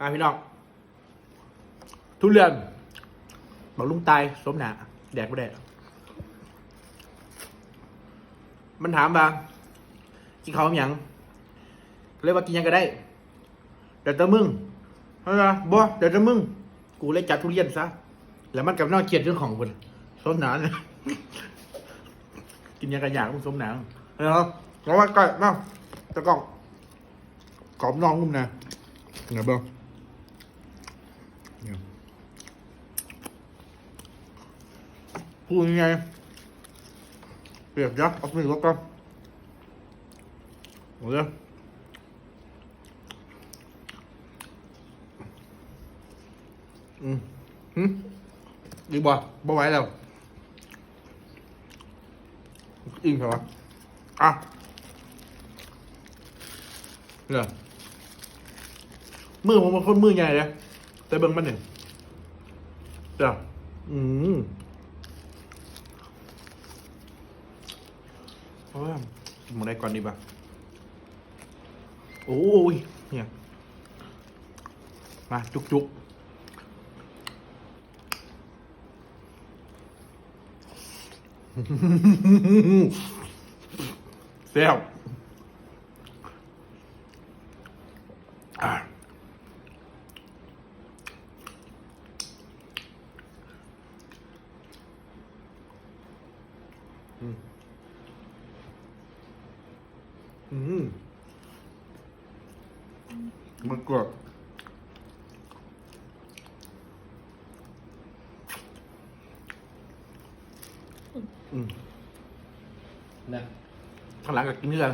อะพี่น้อง ทุเรียนบอกลุงตายสมหนาแดกไม่ได้มันถามว่ากินเขาวกับหยังเรียกว่ากินหยังก็ได้แต่แต่มึงเฮ้ยบ่แต่แต่มึง กูเลยจัดทุเรียนซะ แล้วมันกับนอกเกียดเรื่องของคนสมหนาเนี่ยกินยังกันอย่างมึงสมหนาเฮ้ยเนาะแล้วว่าก็เนาะตะกองกรอบนองนุ่มนะไงบ้างเนี่ย พูดยังไงเปรียบยักษ์เอาไปรถกันหมดเลยอืมหืมดีบ่บ่ไหวแล้วอิ่มเหรอวะอะเนี่ยมือผมเป็นคนมือใหญ่เลย แต่เบิ่งมันหนึ่งเจ้าอืมโอ้ยกินหมดได้ก่อนดีป่ะโอ้ยเนี่ย มาจุกจุกแซ่บอะ อืมอืมมันกรอบอืมนะข้างหลังก็กินเนื้อ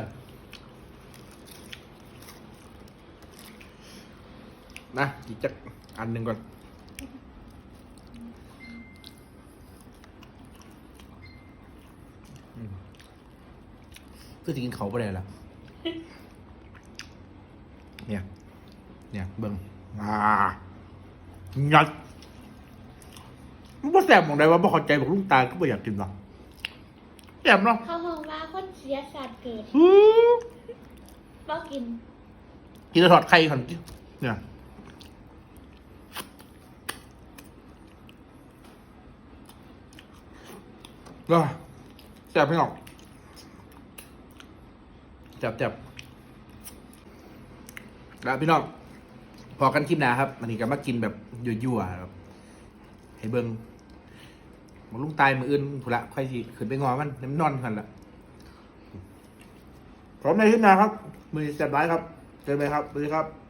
นะอีกจักอันหนึ่งก่อน อืม คือจะกินเขาไปได้ละเนี่ย เนี่ยเบิ่งอ่ายัดมันบ่แสบมองได้ว่าบ่เข้าใจบอกลุงตาก็บ่อยากกินหรอกแสบเนาะเขาบอกว่าคนเสียสัตว์เกิดอื้อบ่กิน กินแล้วถอดไข่ก่อนเนี่ยก็ แสบไม่ออกจับจับแล้วพี่น้องพอกันคลิปหนาครับวันนี้ก็มากินแบบยั่วๆครับ ให้เบิ้งมันลุงตายมืออื่นถูกละค่อยสิขึ้นไปงอมันน้ำนอนกันละพร้อมในคลิปหนาครับ มือแสบร้ครับเจอกันไหมครับสวัสดีครับ